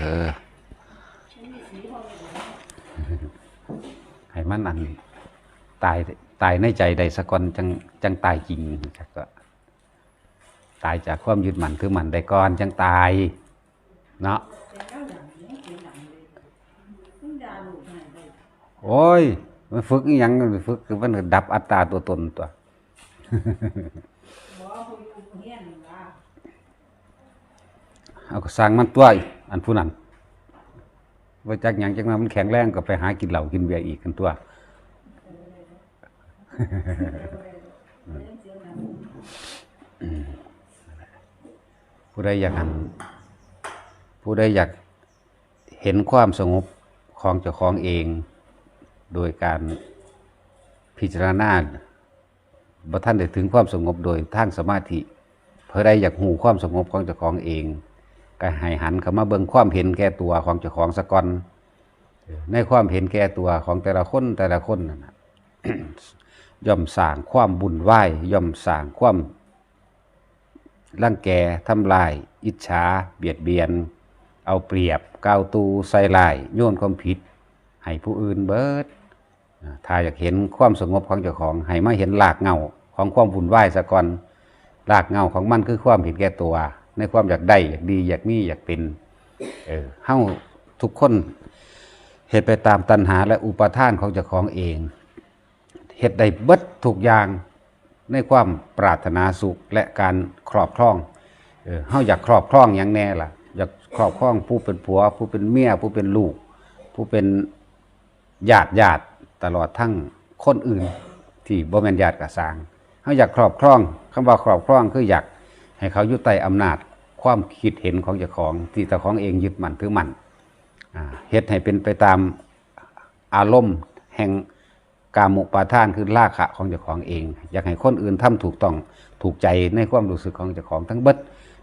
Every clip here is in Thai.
เออให้มันอันตายตายในใจใดสักคนจังจังตายจริงก็ตายจากความยึดมั่นคือมันได้ก่อนจังตายเนาะโอ้ยมันฝึกยังมันฝึกคือมันดับอัตตาตัวตนตัว เอาก็สร้างมันตัวอีกอันผู้นั้นว่าจากหยังจังมามันแข็งแรงก็ไปหากินเหล้ากินเบียร์อีกกันตัวผู้ใดอยากผู้ใดอยากเห็นความสงบของเจ้าของเอง โดยการพิจารณาบ่ท่านได้ถึงความสงบโดยทางสมาธิเพื่อใดอยากหูความสงบของเจ้าของเอง ก็ให้หันเข้ามาเบิ่งความเห็นแก่ตัวของเจ้าของสะก่อนในความเห็นแก่ตัวของแต่ละคนแต่ละคนนั่นนะย่อมสร้างความบุญไหวย่อมสร้างความร่างแกทำลาย อิจฉาเบียดเบียน เอาเปรียบก้าวตูใส่ลาย โยนความผิด ให้ผู้อื่นเบิดถ้าอยากเห็นความสงบของเจ้าของ ให้มาเห็นหลากเงาของความบุญไหวายซะก่อนหลากเงาของมันคือความเห็นแก่ตัว ในความอยากได้อยากดี อยากมีอยากเป็น เออเฮาทุกคนเหตุไปตามตัณหาและอุปาทานของเจ้าของเองเหตุใดเบิดทุกอย่างในความปรารถนาสุขและการครอบครองเออเฮาอยากครอบครองอย่างแน่ล่ะ อยากครอบครองผู้เป็นผัว ผู้เป็นเมียผู้เป็นลูก ผู้เป็นญาติญาติตลอดทั้งคนอื่น ที่บ่แม่นญาติกระสางเฮาอยากครอบครองคำว่าครอบครองคืออยาก ให้เขาอยู่ใต้อำนาจความคิดเห็นของเจ้าของที่เจ้าของเองยึดมั่นถือมั่นเฮ็ดให้เป็นไปตามอารมณ์แห่งกามุปาทานคือราคะของเจ้าของเอง อยากให้คนอื่นทำถูกต้องถูกใจในความรู้สึกของเจ้าของทั้งเบิด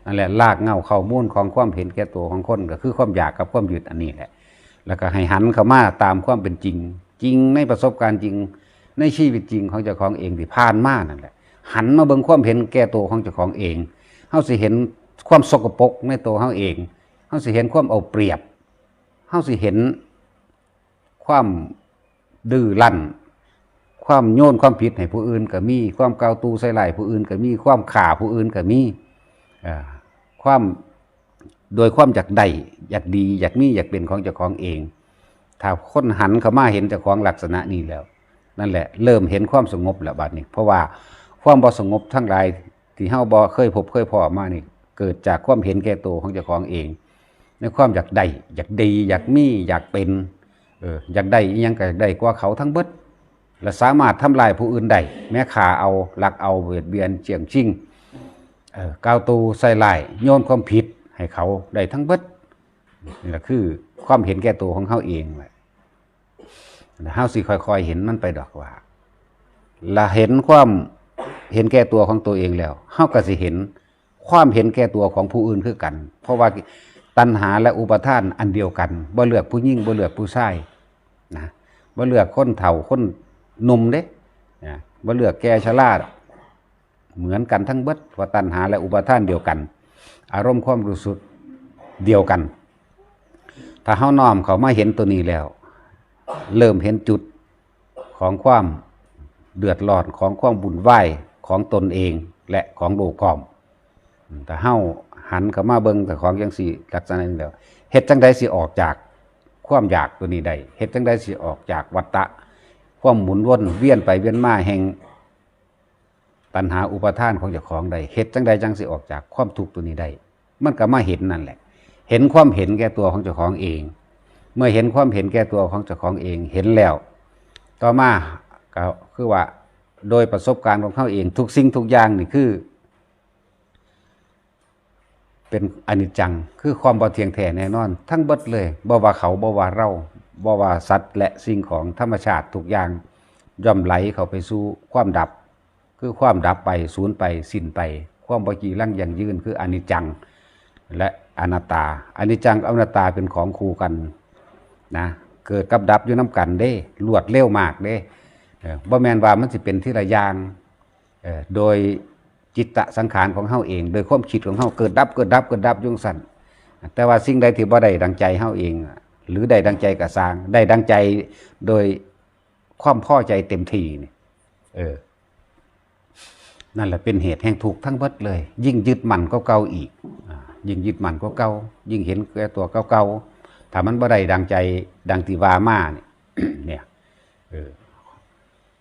นั่นแหละลากเงาเข้ามูลของความเห็นแก่ตัวของคนก็คือความอยากกับความหยึดอันนี้แหละ แล้วก็ให้หันเข้ามาตามความเป็นจริง จริงในประสบการณ์จริงในชีวิตจริงของเจ้าของเองที่ผ่านมานั่นแหละหันมาเบิ่งความเห็นแก่ตัวของเจ้าของเอง เฮาสิเห็นความสกปรกในตัวเฮาเองเฮาสิเห็นความเอาเปรียบเฮาสิเห็นความดื้อรั้นความโยนความผิดให้ผู้อื่นก็มี ความกาวตูใส่ไหลผู้อื่นก็มี ความข่าผู้อื่นก็มีความโดยความอยากได้อยากดีอยากมีอยากเป็นของเจ้าของเอง ถ้าคนหันเข้ามาเห็นเจ้าของลักษณะนี้แล้ว นั่นแหละ เริ่มเห็นความสงบแล้วบัดนี้ เพราะว่าความบ่สงบทั้งหลาย ที่เฮาบ่เคยพบเคยพอมานี่เกิดจากความเห็นแก่ตัวของเจ้าของเอง ในความอยากได้อยากดีอยากมีอยากเป็นเอออยากได้ยังก็อยากได้กว่าเขาทั้งเบิดและสามารถทำลายผู้อื่นได้แม้ขาเอาหลักเอาเบียดเบียนเจียงชิงเออกาวตูใส่ลายโยนความผิดให้เขาได้ทั้งเบิดนี่แหละคือความเห็นแก่ตัวของเขาเองแหละเฮาสิค่อยๆเห็นมันไปดอกว่าละเห็นความ เห็นแก่ตัวของตัวเองแล้วเฮาก็สิเห็นความเห็นแก่ตัวของผู้อื่นคือกัน เพราะว่าตัณหาและอุปทานอันเดียวกันบ่เลือกผู้หญิงบ่เลือกผู้ชายนะบ่เลือกคนเฒ่าคนหนุ่มเด้นะบ่เลือกแก่ชราดเหมือนกันทั้งเบิดเพราะตัณหาและอุปาทานเดียวกัน อารมณ์ความรู้สึกเดียวกัน ถ้าเฮาน้อมเขามาเห็นตัวนี้แล้ว เริ่มเห็นจุดของความเดือดร้อนของความบุญไหว ของตนเองและของโลกกอมแต่เฮาหันเข้ามาเบิ่งแต่ของจังสี่ลักษณะนี้แล้วเฮ็ดจังใดสิออกจากความอยากตัวนี้ได้เฮ็ดจังไดสิออกจากวัฏฏะความหมุนวนเวียนไปเวียนมาแห่งตัณหาอุปทานของเจ้าของได้เฮ็ดจังใดจังสิออกจากความทุกข์ตัวนี้ได้มันก็มาเห็นนั่นแหละ เห็นความเห็นแก่ตัวของเจ้าของเอง เมื่อเห็นความเห็นแก่ตัวของเจ้าของเองเห็นแล้ว ต่อมาก็คือว่า โดยประสบการณ์ของเขาเอง ทุกสิ่งทุกอย่างนี่คือ เป็นอนิจจัง คือความบ่เที่ยงแท้แน่นอน ทั้งเบิดเลยบ่ว่าเขาบ่ว่าเราบ่ว่าสัตว์ และสิ่งของธรรมชาติทุกอย่างย่อมไหลเข้าไปสู่ความดับ คือความดับไปสูญไปสิ้นไป ความบ่จีรังยั่งยืนคืออนิจจัง และอนัตตาอนิจจังอนัตตาเป็นของคู่กันนะเกิดกับดับอยู่น้กันเด้รวดเร็วมากเด้ บ่แมนว่ามันสิเป็นที่ละอย่างโดยจิตตะสังขารของเฮาเอง โดยความคิดของเฮาเกิดดับเกิดดับเกิดดับยุ่งสั่นแต่ว่าสิ่งใดที่บ่ได้ดังใจเฮาเอง หรือได้ดังใจกระสร้าง ได้ดังใจโดยความพ่อใจเต็มที่นี่เออ นั่นแหละเป็นเหตุแห่งทุกทั้งเบิดเลย ยิ่งยึดมั่นก็เก่าอีกอยิ่งยึดมั่นก็เก่ายิ่งเห็นแก่ตัวเก่าๆถ้ามันบ่ได้ดังใจดังที่ว่ามาเนี่ยเนี่ยเออ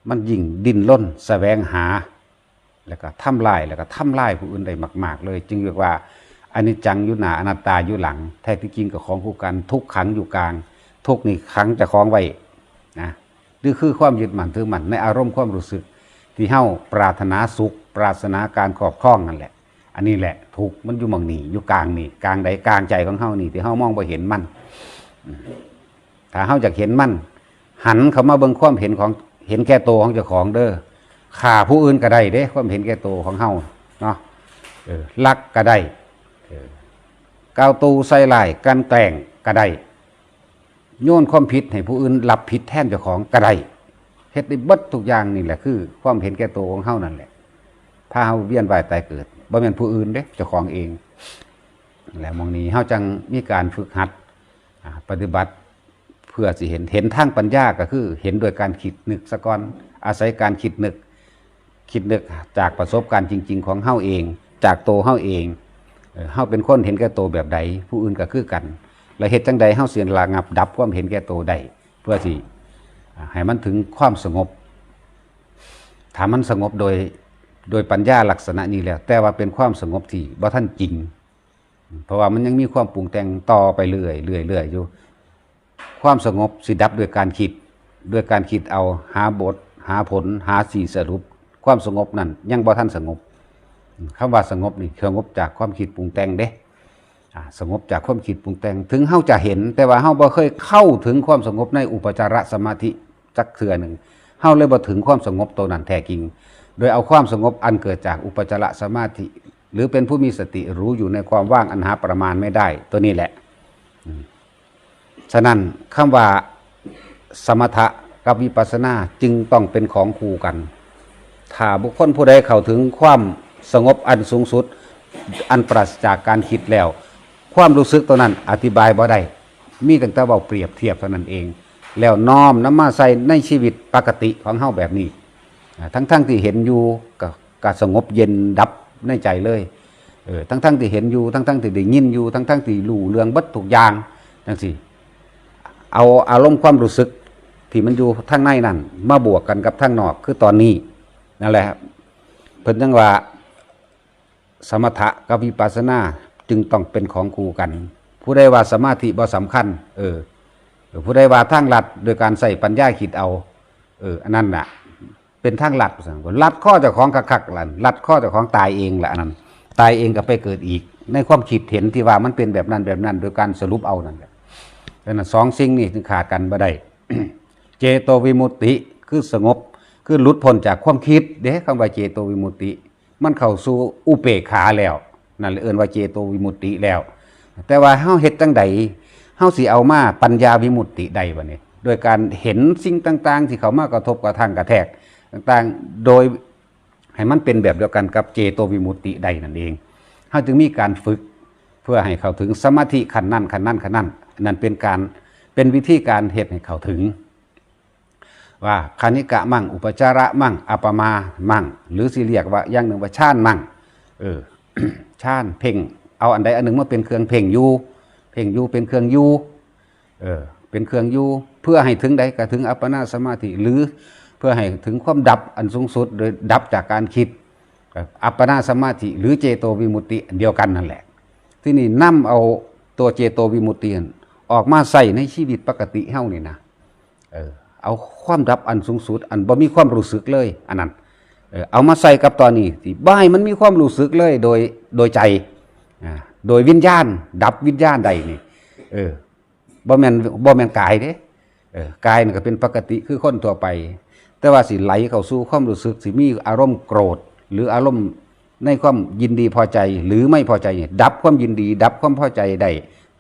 มันยิ่งดิ้นร่นแสวงหา แล้วก็ทำลายแล้วก็ทำลายผู้อื่นได้มาก ๆ เลย จึงเรียกว่าอันิจจังอยู่หนาอนัตตาอยู่หลัง แท้ที่จริงกับของคู่กัน ทุกขังอยู่กลาง ทุกนี่ขังจะคล้องไว้นะนี่คือความยึดมั่นถือมั่นในอารมณ์ความรู้สึก ที่เฮาปรารถนาสุข ปรารถนาการครอบครองนั่นแหละ อันนี้แหละทุกมันอยู่มองนี่อยู่กลางนี่กลางใดกลางใจของเฮานี่ที่เฮามองบ่เห็นมันถ้าเฮาอยากเห็นมันหันเข้ามาเบิ่งความเห็นของ เห็นแก่ตัวของเจ้าของเด้อฆ่าผู้อื่นก็ได้เด้ความเห็นแก่ตัวของเฮาเนาะลักก็ได้ก้าวตูใส่ลายกันแกล้งก็ได้โยนความผิดให้ผู้อื่นรับผิดแทนเจ้าของก็ได้เฮ็ดได้เบิดทุกอย่างนี่แหละคือ ความเห็นแก่ตัวของเฮานั่นแหละพาเฮาเวียนว่ายตายเกิดบ่แม่นผู้อื่นเด้เจ้าของเอง และมองนี้เฮาจังมีการฝึกหัดปฏิบัติ พื่อสิเห็นเห็นทางปัญญาก็คือ เห็นโดยการคิดนึกสะก่อนอาศัยการคิดนึก คิดนึกจากประสบการณ์จริง ๆ ของเฮาเอง จากโตเฮาเองเอ่อเฮาเป็นคนเห็นแก่โตแบบใด ผู้อื่นก็คือกัน แล้วเฮ็ดจังใดเฮาเสิระงับดับความเห็นแก่โตัวได้เพื่อสิให้มันถึงความสงบถามันสงบโดยโดยปัญญาลักษณะนี้แล้วแต่ว่าเป็นความสงบที่บ่ท่านจริง เพราะว่ามันยังมีความปรุงแต่งต่อไปเรื่อยเรื่อยเรื่อยอยู่ ความสงบสิดับด้วยการคิดด้วยการคิดเอาหาบท หาผล หาสีสรุป ความสงบนั้นยังบ่ท่านสงบคำว่าสงบนี่สงบจากความคิดปรุงแต่งเด้อสงบจากความคิดปรุงแต่ง ถึงเฮาจะเห็น แต่ว่าเฮาบ่เคยเข้าถึงความสงบในอุปจารสมาธิจักเทื่อหนึ่งเฮาเลยบ่ถึงความสงบตัวนั้นแท้จริง โดยเอาความสงบอันเกิดจากอุปจารสมาธิ หรือเป็นผู้มีสติรู้อยู่ในความว่างอันหาประมาณไม่ได้ ตัวนี้แหละอื ฉะนั้นคำว่าสมถะกับวิปัสสนาจึงต้องเป็นของคู่กัน ถ้าบุคคลผู้ใดเข้าถึงความสงบอันสูงสุด อันปราศจากการคิดแล้ว ความรู้สึกตัวนั้นอธิบายบ่ได้มีตั้งแต่เบาเปรียบเทียบเท่านั้นเอง แล้วน้อมน้ำมาใส่ในชีวิตปกติของเฮาแบบนี้ ทั้งๆที่เห็นอยู่ก็ก็สงบเย็นดับในใจเลยเออทั้งๆที่เห็นอยู่ทั้งๆที่ได้ยินอยู่ทั้งๆที่รู้เรื่องบัดทุกอย่างจังซี่ เอาอารมณ์ความรู้สึกที่มันอยู่ทางในนั่นมาบวกกันกับทางนอกคือตอนนี้นั่นแหละครับเพิ่นจังว่าสมถะกับวิปัสสนาจึงต้องเป็นของคู่กัน ผู้ใดว่าสมาธิบ่สำคัญ เออผู้ใดว่าทางลัดโดยการใส่ปัญญาคิดเอา เอออันนั้นน่ะ เป็นทางลัดสังลัดข้อเจ้าของคักๆล่ะลัดข้อเจ้าของตายเองแหละอันนั้นตายเองก็ไปเกิดอีก ในความคิดเห็นที่ว่ามันเป็นแบบนั้นแบบนั้น โดยการสรุปเอานั่นแหละ ดังนั้นสองสิ่งนี้จึงขาดกันบ่ได้เจโตวิมุตติคือสงบ คือหลุดพ้นจากความคิด เด้คำว่าเจโตวิมุตติ มันเข้าสู่อุเปกขาแล้วนั่นเลยเอิ้นว่าเจโตวิมุตติแล้ว แต่ว่าเฮาเฮ็ดจังใดเฮาสิเอามาปัญญาวิมุตติใดบัดนี้โดยการเห็นสิ่งต่างๆ ที่เขามากระทบกระทั่งกระแทกต่างๆ โดยให้มันเป็นแบบเดียวกันกับเจโตวิมุตติใดนั่นเองเฮาจึงมีการฝึกเพื่อให้เข้าถึงสมาธิขั้นนั้นขั้นนั้นขั้นนั้น นั่นเป็นการเป็นวิธีการเฮ็ดให้เขาถึง ว่าคานิกะมั่ง อุปจาระมั่งอัปมามั่ง หรือสิเรียกว่าอย่างหนึ่งว่าชาติมั่งเออชาติเพ่งเอาอันใดอันหนึ่งมาเป็นเครื่องเพ่งยูเพ่งยูเป็นเครื่องยูเออเป็นเครื่องยูเพื่อให้ถึงใดก็ถึงอัปปนาสมาธิหรือเพื่อให้ถึงความดับอันสูงสุดโดยดับจากการคิดอัปปนาสมาธิหรือเจโตวิมุตติเดียวกันนั่นแหละ ที่นี่นํเอาตัวเจโตวิมุตติ ออกมาใส่ในชีวิตปกติเฮานี่นะเออเอาความดับอันสูงสุด อันบ่มีความรู้สึกเลย อันนั้นเออเอามาใส่กับตอนนี้ที่บ่ให้มันมีความรู้สึกเลยโดยโดยใจอ่าโดยวิญญาณ ดับวิญญาณใดนี่เออบ่แม่นบ่แม่นกายเด้เออกายนี่ก็เป็นปกติคือคนทั่วไป แต่ว่าสิไหลเข้าสู่ความรู้สึกสิมีอารมณ์โกรธ หรืออารมณ์ในความยินดีพอใจหรือไม่พอใจเนี่ยดับความยินดี ดับความพอใจได้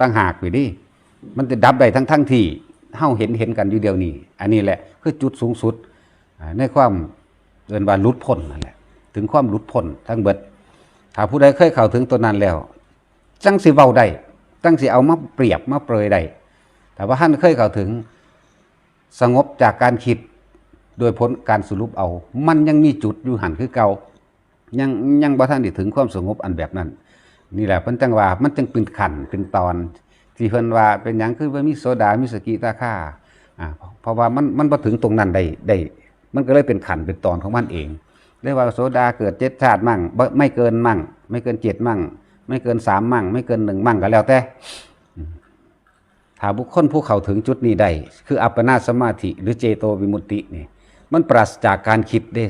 ตั้งหากไปดิ มันจะดับได้ทั้งทั้งที่เฮาเห็นเห็นกันอยู่เดียวนี้ อันนี้แหละคือจุดสูงสุดในความเอินว่าหลุดพ้นนั่นแหละ ถึงความหลุดพ้นทั้งเบิด ถ้าผู้ใดเคยเข้าถึงตัวนั้นแล้ว จังสิเว้าได้จังสิเอามาเปรียบมาเปรยได้แต่ว่าท่านเคยเข้าถึงสงบจากการคิดโดยผลการสรุปเอา มันยังมีจุดอยู่หันคือเก่ายังยังบ่ท่านได้ถึงความสงบอันแบบนั้น นี่แหละเพิ่นจังว่ามันจึงเป็นขันเป็นตอน ที่เพิ่นว่าเป็นหยังคือว่ามีโซดามีสกิตาค่าอ่าเพราะว่ามันมันบ่ถึงตรงนั้นได้ได้ มันก็เลยเป็นขันเป็นตอนของมันเองเรียกว่าโซดาเกิดเจ็ดชาติมั่งบ่ไม่เกินมั่ง ไม่เกินเจ็ดมั่ง ไม่เกินสามมั่ง ไม่เกินหนึ่งมั่งก็แล้วแต่ถ้าบุคคลผู้เข้าถึงจุดนี้ได้คืออัปปนาสมาธิหรือเจโตวิมุตตินี่มันปราศจากการคิดเด้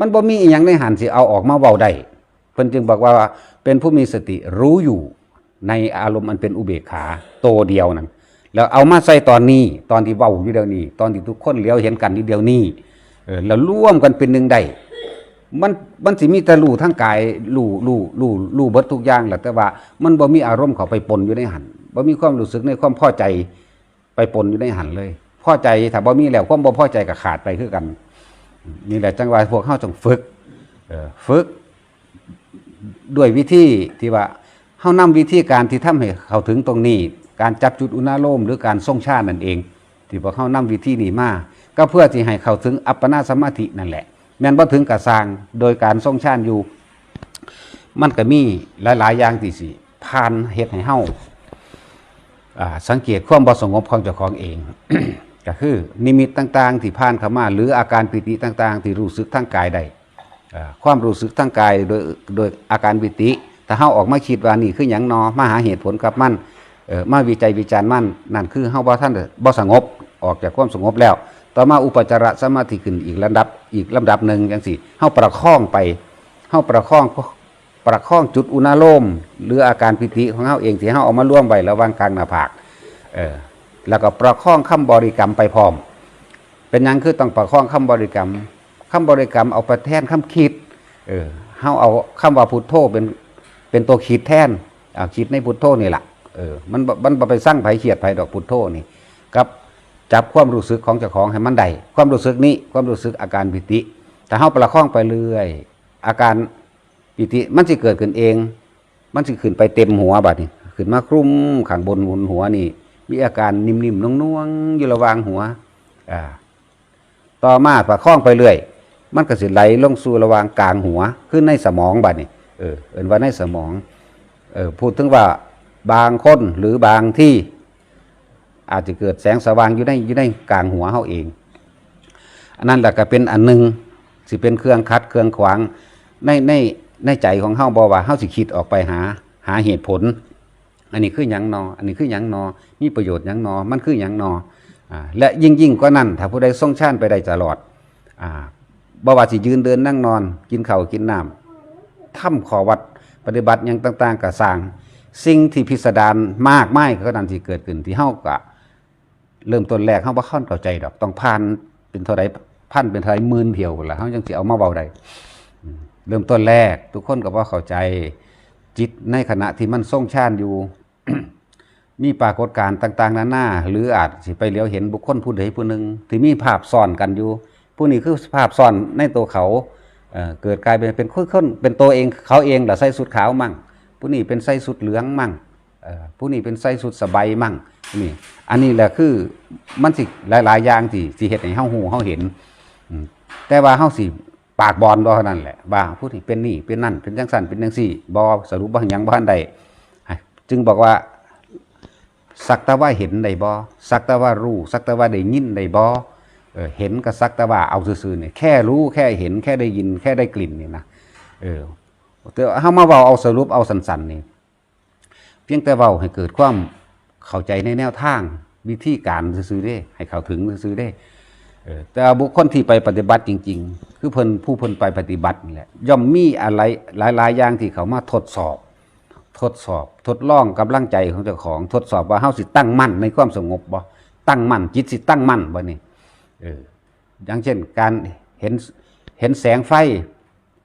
มันบ่มีอีหยังในหันสิเอาออกมาเว้าได้เพิ่นจึงบอกว่าเป็นผู้มีสติรู้อยู่ ในอารมณ์อันเป็นอุเบกขาโตเดียวนั่นแล้วเอามาใส่ตอนนี้ ตอนที่เว้าอยู่เดียวนี้ ตอนที่ทุกคนเลี้ยวเห็นกันอยู่เดียวนี้เออแล้วร่วมกันเป็นหนึ่งได้มันมันสิมีแต่รู้ทั้งกายรู้รู้รู้รู้เบิดทุกอย่างแหละแต่ว่า มันบ่มีอารมณ์เขาไปปนอยู่ในหันบ่มีความรู้สึกในความพอใจไปปนอยู่ในหันเลยพอใจถ้าบ่มีแล้วความบ่พอใจก็ขาดไปคือกันนี่แหละจังหวะพวกเข้าต้องฝึกฝึกด้วยวิธีที่ว่า เขานำวิธีการที่ทำให้เขาถึงตรงนี้ การจับจุดอุณาโลมหรือการทรงชาตินั่นเอง ที่พวกเขานำวิธีนี้มาก็เพื่อที่ให้เขาถึงอัปปนาสมาธินั่นแหละ แม้นว่าถึงกระสร้างโดยการทรงชาติอยู่ มันก็มีหลาย ๆ อย่างที่สิผ่านเหตุให้เฮาอ่าสังเกตความบ่สงบของเจ้าของเองก็คือนิมิตต่าง ๆ ที่ผ่านเข้ามา หรืออาการปิติต่าง ๆ ที่รู้สึกทางกายได้ความรู้สึกทางกายโดยโดยอาการปิติ ถ้าเฮาออกมาคิดว่านี่คือหยังนอมาหาเหตุผลกับมันเออมาวิจัยวิจารณ์มันนั่นคือเฮาบ่ท่านบ่สงบออกจากความสงบแล้ว ต่อมาอุปจารสมาธิขึ้นอีกระดับอีกลำดับหนึ่งจังสี่เฮาประคองไปเฮาประคองประคองจุดอุณาโลมหรืออาการปิติของเฮาเองที่เฮาเอามาร่วมไว้ระหว่างกลางหน้าผากเออแล้วก็ประคองคำบริกรรมไปพร้อม เป็นยังคือต้องประคองคำบริกรรมคำบริกรรมเอาไปแทนคำคิดเออเฮาเอาคำว่าพุทโธเป็น เป็นตัวคิดแทนเอาคิดในพุทโธนี่แหละเออมันมันไปสร้างไผเขียดไผดอกพุทโธนี่กับจับความรู้สึกของเจ้าของให้มันได้ความรู้สึกนี้ความรู้สึกอาการปิติแต่เฮาประคองไปเรื่อย อาการปิติมันสิเกิดขึ้นเอง มันสิขึ้นไปเต็มหัวบัดนี้ขึ้นมาคลุ้มข้างบนหัวหัวนี่ มีอาการนิ่มๆน่งๆอยู่ระหว่างหัวอ่าต่อมาประคองไปเรื่อย มันก็สิไหลลงสู่ระหว่างกลางหัวขึ้นในสมองบัดนี้ เออเอินว่าในสมองเออพูดถึงว่าบางคนหรือบางที่อาจจะเกิดแสงสว่างอยู่ในอยู่ในกลางหัวเขาเอง อันนั้นแหละก็เป็นอันหนึงสิเป็นเครื่องคัดเครื่องขวางในในในใจของเฮาบ่ว่าเฮาสิคิดออกไปหาหาเหตุผล อันนี้คือยังนอ อันนี้คือยังนอ มีประโยชน์ยังนอ มันคือยังนออและยิ่งยิ่งกว่านั้นถ้าผู้ใดทรงชาญไปได้ตลอดอ่าบ่ว่าสิยืนเดินนั่งนอน กินเข้ากินน้ำ ทำขอวัดปฏิบัติหยังต่าง ๆก็สร้าง สิ่งที่พิสดารมากไมายก็นั้นที่เกิดขึ้นที่เฮาก็เริ่มต้นแรกเฮาบ่ค่อนเข้าใจดอกต้องผ่านเป็นเท่าใดพันเป็นเท่าใดหมื่นเที่ยวล่ะเฮาจังสิเอามาเว้าได้เริ่มต้นแรก ทุกคนก็บ่เข้าใจจิตในขณะที่มันทรงชาญอยู่ มีปรากฏการณ์ต่าง ๆนานาหรืออาจสิไปเลี้ยวเห็นบุคคลผู้ใดผู้หนึ่งที่มีภาพซ้อนกันอยู่ ผู้นี้คือภาพซ้อนในตัวเขา เกิดกลายเป็นเป็นคนๆเป็นตัวเองเขาเองแหละใส่สุดขาวมั่ง ผู้นี้เป็นใส่สุดเหลืองมั่งผู้นี้เป็นใส่สุดสบายมั่งนี่อันนี้แหละคือมันสิหลายๆอย่างที่ที่เฮ็ดให้เฮาฮู้เฮาเห็น แต่ว่าเฮาสิปากบอลบ่เท่านั้นแหละว่าผู้ที่เป็นนี่เป็นนั่นเป็นจังซั่นเป็นจังซี่บ่สรุปบ่หยังบ่ทันใดจึงบอกว่าสักแต่ว่าเห็นได้บ่สักแต่ว่ารู้สักแต่ว่าได้ยินได้บ่ เเห็นก็สักแต่ว่าเอาซื่อๆเนี่ยแค่รู้แค่เห็นแค่ได้ยินแค่ได้กลิ่นนี่นะเออแต่เฮามาเว้าเอาสรุปเอาสั้นๆนี่เพียงแต่เว้าให้เกิดความเข้าใจในแนวทางวิธีการซื่อๆเด้ ให้เข้าถึงซื่อๆเด้เออแต่บุคคลที่ไปปฏิบัติจริง ๆ คือเพิ่นผู้เพิ่นไปปฏิบัตินี่แหละย่อมมีอะไรหลายๆอย่างที่เขามาทดสอบ ทดสอบ ทดลองกำลังใจของเจ้าของทดสอบว่าเฮาสิตั้งมั่นในความสงบบ่ตั้งมั่นจิตสิตั้งมั่นบ่นี่ อออย่างเช่น การเห็นเห็นแสงไฟ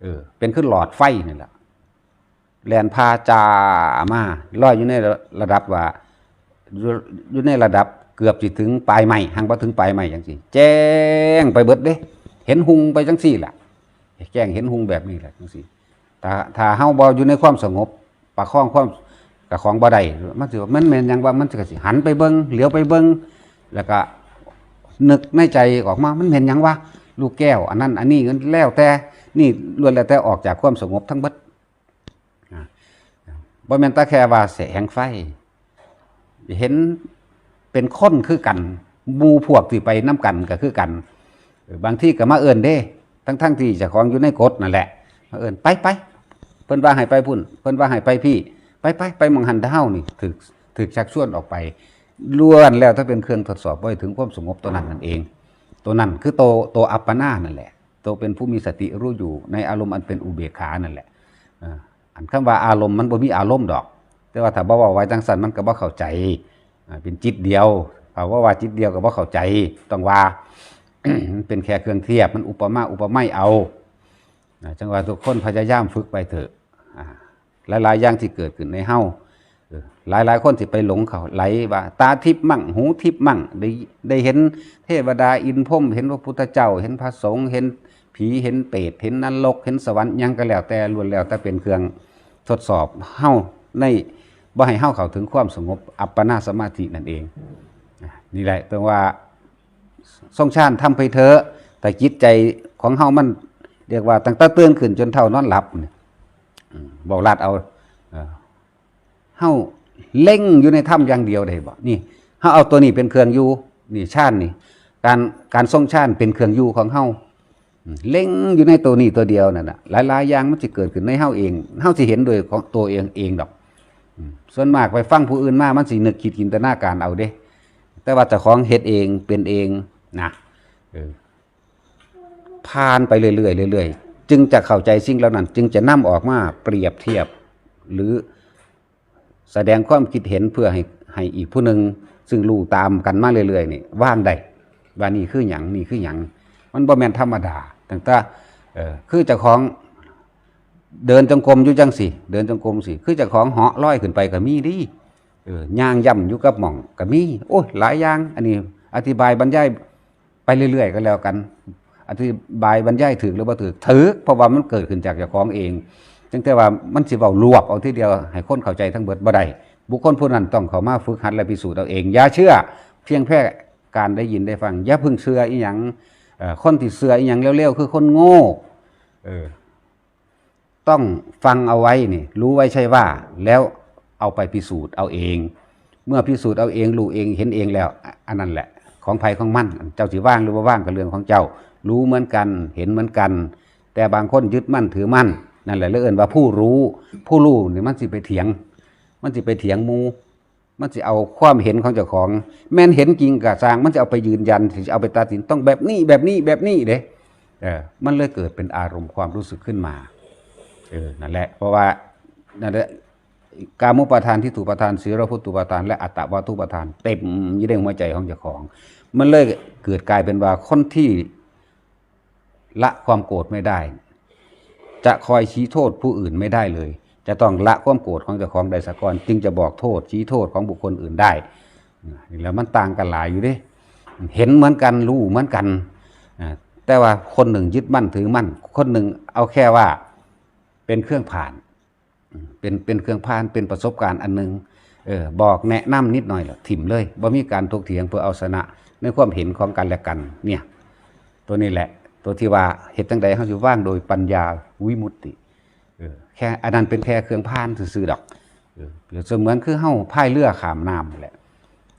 เออ เป็นขึ้นหลอดไฟนี่แหละแลนพาจามาลอยอยู่ในระดับว่าอยู่อยู่ในระดับเกือบสิถึงปลายไม้ห่างบ่ถึงปลายไม้จังซี่ แจ้งไปเบิดเด้ เห็นหุงไปจังซี่ล่ะแจ้งเห็นหุงแบบนี้แหละจังซี่ถ้าถ้าเฮาบ่อยู่ในความสงบประคองความกับของบ่ได้มันสิว่ามันแม่นหยังว่ามันจะสิหันไปเบิ่งเหลียวไปเบิ่งแล้วก็ นึกในใจออกมามันแม่นยังวะลูกแก้ว อันนั้น อันนี้กันแล้วแต่นี่ล้วนแล้วแต่ออกจากความสงบทั้งบิดบ่แม่นตาแค่ว่าแสงไฟ เห็นเป็นคนคือกันหมูพวกที่ไปน้กันก็คือกัน บางที่ก็มาเอินเด้ ทั้งทั้งๆที่จ้าของอยู่ในกฎนั่นแหละมาเอินไปไปเพิ่นว่าให้ไปพุ่น เพิ่นว่าให้ไปพี่ ไปไปไปมองหันเท้านี่ถึกถึกชักชวนออกไป ล้วนแล้วถ้าเป็นเครื่องทดสอบไว้ถึงความสงบตัวนั้นนั่นเอง ตัวนั้นคือโตโตอัปปนานั่นแหละโตเป็นผู้มีสติรู้อยู่ในอารมณ์อันเป็นอุเบกขานั่นแหละอันคำว่าอารมณ์มันบ่มีอารมณ์ดอก แต่ว่าถ้าบ่เว้าไว้จังซั่นมันก็บ่เข้าใจเป็นจิตเดียวถ้าว่าว่าจิตเดียวก็บ่เข้าใจต้องว่าเป็นแค่เครื่องเทียบมันอุปมาอุปไมยเอาจังว่าทุกคนพยายามฝึกไปเถอะอ่าหลายๆอย่างที่เกิดขึ้นในเฮา เออหลายคนที่ไปหลงเขาไหลว่า ตาทิพมั่ง หูทิพมั่ง ได้ได้เห็นเทวดาอินพรมเห็นพระพุทธเจ้า เห็นพระสงฆ์เห็นผีเห็นเปรตเห็นนรกเห็นสวรรค์ยังก็แล้วแต่ล้วนแล้วแต่เป็นเครื่องทดสอบเฮาในบ่ให้เฮาเข้าถึงความสงบอัปปนาสมาธินั่นเองนี่แหละตรงว่าทรงชาติทำไปเถอะแต่จิตใจของเฮามัน เรียกว่าตั้งแต่ตื่นขึ้นจนเท่านอนหลับเบอกลาดเอา เฮาเล่งอยู่ในถ้ำอย่างเดียวได้บ่นี่เฮาเอาตัวนี้เป็นเครื่องอยู่นี่ชาตินี่ การการทรงชาติเป็นเครื่องอยู่ของเฮาเล่งอยู่ในตัวนี้ตัวเดียวนั่นน่ะหลายๆอย่างมันจะเกิดขึ้นในเฮาเองเฮาสิเห็นโดยของตัวเองเองดอกส่วนมากไปฟังผู้อื่นมามันสินึกคิดจินตนาการเอาเด้ แต่ว่าเจ้าของเฮ็ดเองเป็นเองนะผ่านไปเรื่อยๆเรื่อยๆจึงจะเข้าใจสิ่งเหล่านั้น จึงจะนำออกมาเปรียบเทียบหรือ แสดงความคิดเห็นเพื่อให้ให้อีกผู้หนึ่งซึ่งรู้ตามกันมาเรื่อยๆนี่ว่างได้ว่านี่คือหยังนี่คือหยังมันบ่แม่นธรรมดาตั้งแต่คือเจ้าของเดินจงกรมอยู่จังสิเดินจงกรมสิคือเจ้าของเหาะลอยขึ้นไปก็มีดิเออย่างย่ำอยู่กับหม่องก็มีโอ้ยหลายอย่าง อันนี้ อธิบายบรรยายไปเรื่อย ๆ ก็แล้วกัน อธิบายบรรยายถึกหรือบ่ถึกถึกเพราะว่ามันเกิดขึ้นจากเจ้าของเอง จึงแต่ว่ามันสิเว้ารวบเอาทีเดียวให้คนเข้าใจทั้งเบิดบ่ได้บุคคลผู้นั้นต้องเข้ามาฝึกหัดและพิสูจน์เอาเองอย่าเชื่อ เพียงแค่การได้ยินได้ฟังอย่าพึ่งเชื่ออีหยังคนที่เชื่ออีหยังเร็วๆคือคนโง่เออต้องฟังเอาไว้นี่รู้ไว้ใช่ว่า แล้วเอาไปพิสูจน์เอาเอง เมื่อพิสูจน์เอาเองรู้เองเห็นเองแล้ว อันนั้นแหละ ของภัยของมั่นเจ้าสิว่างหรือว่าว่างกับเรื่องของเจ้า รู้เหมือนกันเห็นเหมือนกัน แต่บางคนยึดมั่นถือมั่น นั่นแหละเรื่องว่าผู้รู้ ผู้รู้นี่มันสิไปเถียง มันสิไปเถียงมูมันสิเอาความเห็นของเจ้าของ แม่นเห็นจริงกะสร้าง มันจะเอาไปยืนยันสิเอาไปตัดสินต้องแบบนี้แบบนี้แบบนี้เด้เออมันเลยเกิดเป็นอารมณ์ความรู้สึกขึ้นมาเออนั่นแหละ เพราะว่านั่นแหละกามุปทานที่ถูกประทานศีลพุทธุปทาน และอัตตวาทุปทาน เต็มยี่ในหัวใจของเจ้าของ มันเลยเกิดกลายเป็นว่าคนที่ละความโกรธไม่ได้ จะคอยชี้โทษผู้อื่นไม่ได้เลย จะต้องละความโกรธของเจ้าของใดสกก่อนจึงจะบอกโทษชี้โทษของบุคคลอื่นได้แล้วมันต่างกันหลายอยู่ด้เห็นเหมือนกันรู้เหมือนกันแต่ว่าคนหนึ่งยึดมั่นถือมั่น คนหนึ่งเอาแค่ว่าเป็นเครื่องผ่าน เป็นเป็นเครื่องผ่านเป็นประสบการณ์อันหนึงเออบอกแนะนำนิดหน่อยหละถิ่มเลยบ่มีการถกเถียงเพื่อเอาชนะในความเห็นของกันและกัน เนี่ย ตัวนี้แหละ ตัวที่ว่าเหตุจังใดเขาสิว่างโดยปัญญาวิมุตติเออแค่อันนั้นเป็นแค่เครื่องผ่านซื่อๆดอกเออเปรียบเสมือนคือเฮาพายเรือขามน้ำนั่นแหละ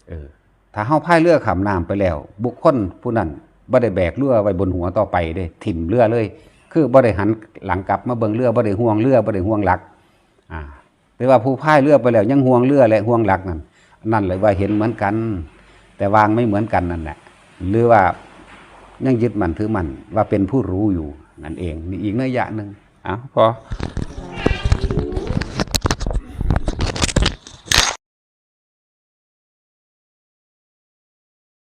เออถ้าเฮาพายเรือขามน้ำไปแล้ว บุคคลผู้นั้นบ่ได้แบกเรือไว้บนหัวต่อไปเด้ถิ่มเรือเลย คือบ่ได้หันหลังกลับมาเบิ่งเรือบ่ได้ห่วงเรือบ่ได้ห่วงหลักอ่าแต่ว่าผู้พายเรือไปแล้ว ยังห่วงเรือและห่วงหลักนั่นนั่นเลยว่าเห็นเหมือนกัน แต่วางไม่เหมือนกันนั่นแหละหรือว่า ยังยึดมั่นถือมั่นว่าเป็นผู้รู้อยู่นั่นเองนี่อีกนัยยะหนึ่งอ้าวพอ